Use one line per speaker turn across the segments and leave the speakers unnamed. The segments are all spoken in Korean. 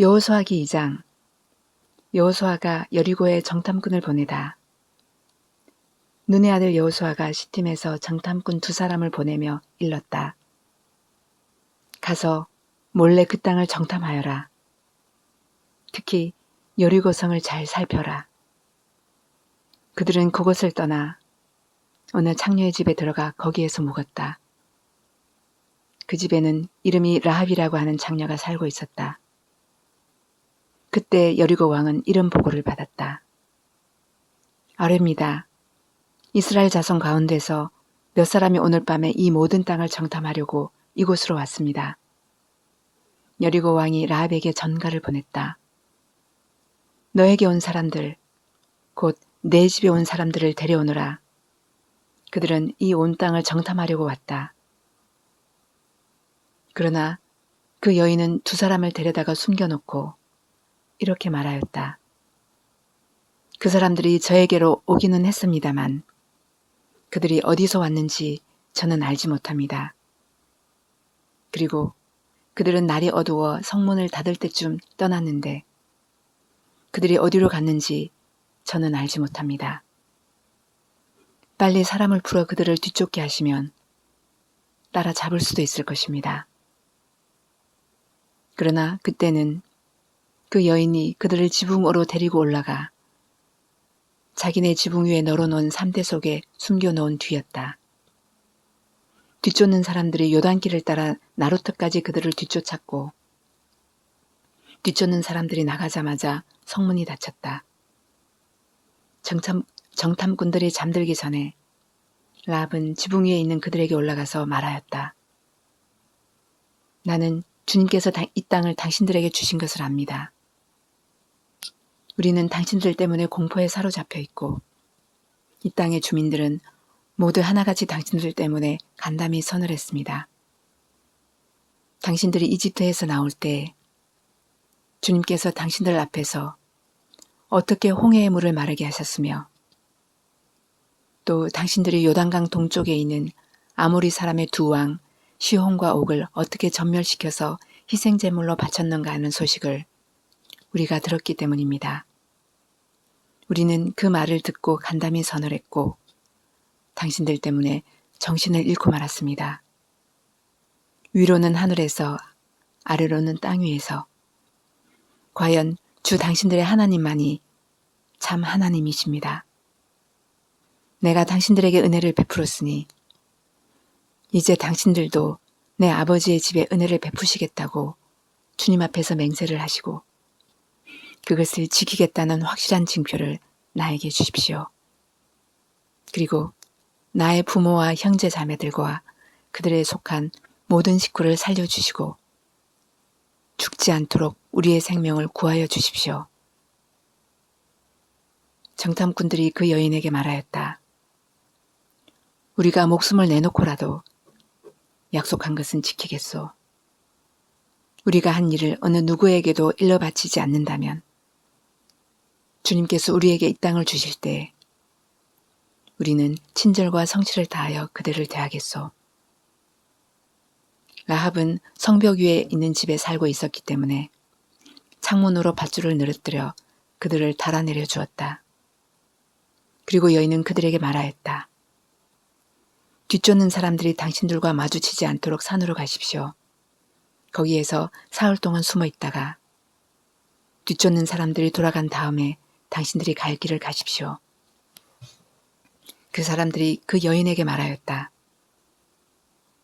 여호수아기 2장 여호수아가 여리고에 정탐꾼을 보내다. 눈의 아들 여호수아가 시팀에서 정탐꾼 두 사람을 보내며 일렀다. 가서 몰래 그 땅을 정탐하여라. 특히 여리고성을 잘 살펴라. 그들은 그곳을 떠나 어느 창녀의 집에 들어가 거기에서 묵었다. 그 집에는 이름이 라합이라고 하는 창녀가 살고 있었다. 그때 여리고 왕은 이런 보고를 받았다. 아뢰입니다. 이스라엘 자손 가운데서 몇 사람이 오늘 밤에 이 모든 땅을 정탐하려고 이곳으로 왔습니다. 여리고 왕이 라합에게 전가를 보냈다. 너에게 온 사람들, 곧 내 집에 온 사람들을 데려오너라. 그들은 이 온 땅을 정탐하려고 왔다. 그러나 그 여인은 두 사람을 데려다가 숨겨놓고 이렇게 말하였다. 그 사람들이 저에게로 오기는 했습니다만 그들이 어디서 왔는지 저는 알지 못합니다. 그리고 그들은 날이 어두워 성문을 닫을 때쯤 떠났는데 그들이 어디로 갔는지 저는 알지 못합니다. 빨리 사람을 풀어 그들을 뒤쫓게 하시면 따라 잡을 수도 있을 것입니다. 그러나 그때는 그 여인이 그들을 지붕으로 데리고 올라가 자기네 지붕 위에 널어놓은 삼대 속에 숨겨놓은 뒤였다. 뒤쫓는 사람들이 요단길을 따라 나루터까지 그들을 뒤쫓았고 뒤쫓는 사람들이 나가자마자 성문이 닫혔다. 정탐, 정탐꾼들이 잠들기 전에 랍은 지붕 위에 있는 그들에게 올라가서 말하였다. 나는 주님께서 이 땅을 당신들에게 주신 것을 압니다. 우리는 당신들 때문에 공포에 사로잡혀 있고 이 땅의 주민들은 모두 하나같이 당신들 때문에 간담이 선을 했습니다. 당신들이 이집트에서 나올 때 주님께서 당신들 앞에서 어떻게 홍해의 물을 마르게 하셨으며 또 당신들이 요단강 동쪽에 있는 아모리 사람의 두 왕 시혼과 옥을 어떻게 전멸시켜서 희생제물로 바쳤는가 하는 소식을 우리가 들었기 때문입니다. 우리는 그 말을 듣고 간담이 선을 했고 당신들 때문에 정신을 잃고 말았습니다. 위로는 하늘에서 아래로는 땅 위에서 과연 주 당신들의 하나님만이 참 하나님이십니다. 내가 당신들에게 은혜를 베풀었으니 이제 당신들도 내 아버지의 집에 은혜를 베푸시겠다고 주님 앞에서 맹세를 하시고 그것을 지키겠다는 확실한 징표를 나에게 주십시오. 그리고 나의 부모와 형제 자매들과 그들에 속한 모든 식구를 살려주시고 죽지 않도록 우리의 생명을 구하여 주십시오. 정탐꾼들이 그 여인에게 말하였다. 우리가 목숨을 내놓고라도 약속한 것은 지키겠소. 우리가 한 일을 어느 누구에게도 일러 바치지 않는다면 주님께서 우리에게 이 땅을 주실 때 우리는 친절과 성실을 다하여 그들을 대하겠소. 라합은 성벽 위에 있는 집에 살고 있었기 때문에 창문으로 밧줄을 늘어뜨려 그들을 달아내려 주었다. 그리고 여인은 그들에게 말하였다. 뒤쫓는 사람들이 당신들과 마주치지 않도록 산으로 가십시오. 거기에서 사흘 동안 숨어 있다가 뒤쫓는 사람들이 돌아간 다음에 당신들이 갈 길을 가십시오. 그 사람들이 그 여인에게 말하였다.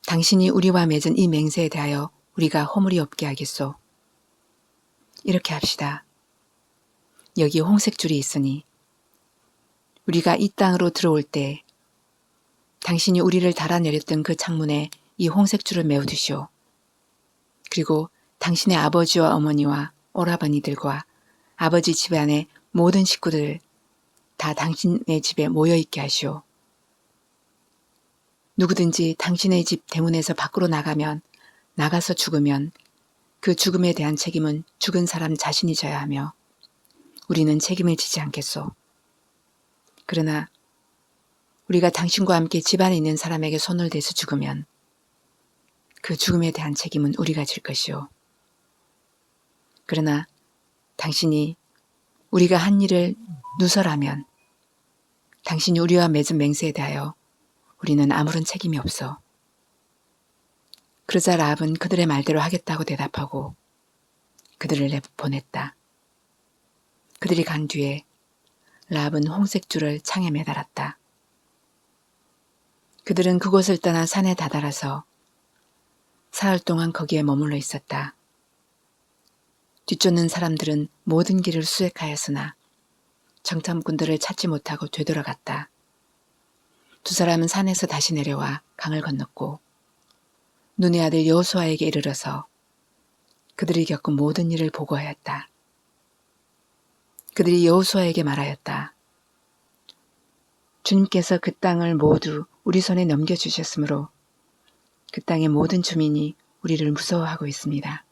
당신이 우리와 맺은 이 맹세에 대하여 우리가 허물이 없게 하겠소. 이렇게 합시다. 여기 홍색 줄이 있으니 우리가 이 땅으로 들어올 때 당신이 우리를 달아내렸던 그 창문에 이 홍색 줄을 메어두시오. 그리고 당신의 아버지와 어머니와 오라버니들과 아버지 집안의 모든 식구들 다 당신의 집에 모여 있게 하시오. 누구든지 당신의 집 대문에서 밖으로 나가면 나가서 죽으면 그 죽음에 대한 책임은 죽은 사람 자신이 져야 하며 우리는 책임을 지지 않겠소. 그러나 우리가 당신과 함께 집안에 있는 사람에게 손을 대서 죽으면 그 죽음에 대한 책임은 우리가 질 것이오. 그러나 당신이 우리가 한 일을 누설하면 당신이 우리와 맺은 맹세에 대하여 우리는 아무런 책임이 없어. 그러자 랍은 그들의 말대로 하겠다고 대답하고 그들을 내보냈다. 그들이 간 뒤에 랍은 홍색 줄을 창에 매달았다. 그들은 그곳을 떠나 산에 다다라서 사흘 동안 거기에 머물러 있었다. 뒤쫓는 사람들은 모든 길을 수색하였으나 정탐꾼들을 찾지 못하고 되돌아갔다. 두 사람은 산에서 다시 내려와 강을 건넜고 눈의 아들 여호수아에게 이르러서 그들이 겪은 모든 일을 보고하였다. 그들이 여호수아에게 말하였다. 주님께서 그 땅을 모두 우리 손에 넘겨 주셨으므로 그 땅의 모든 주민이 우리를 무서워하고 있습니다.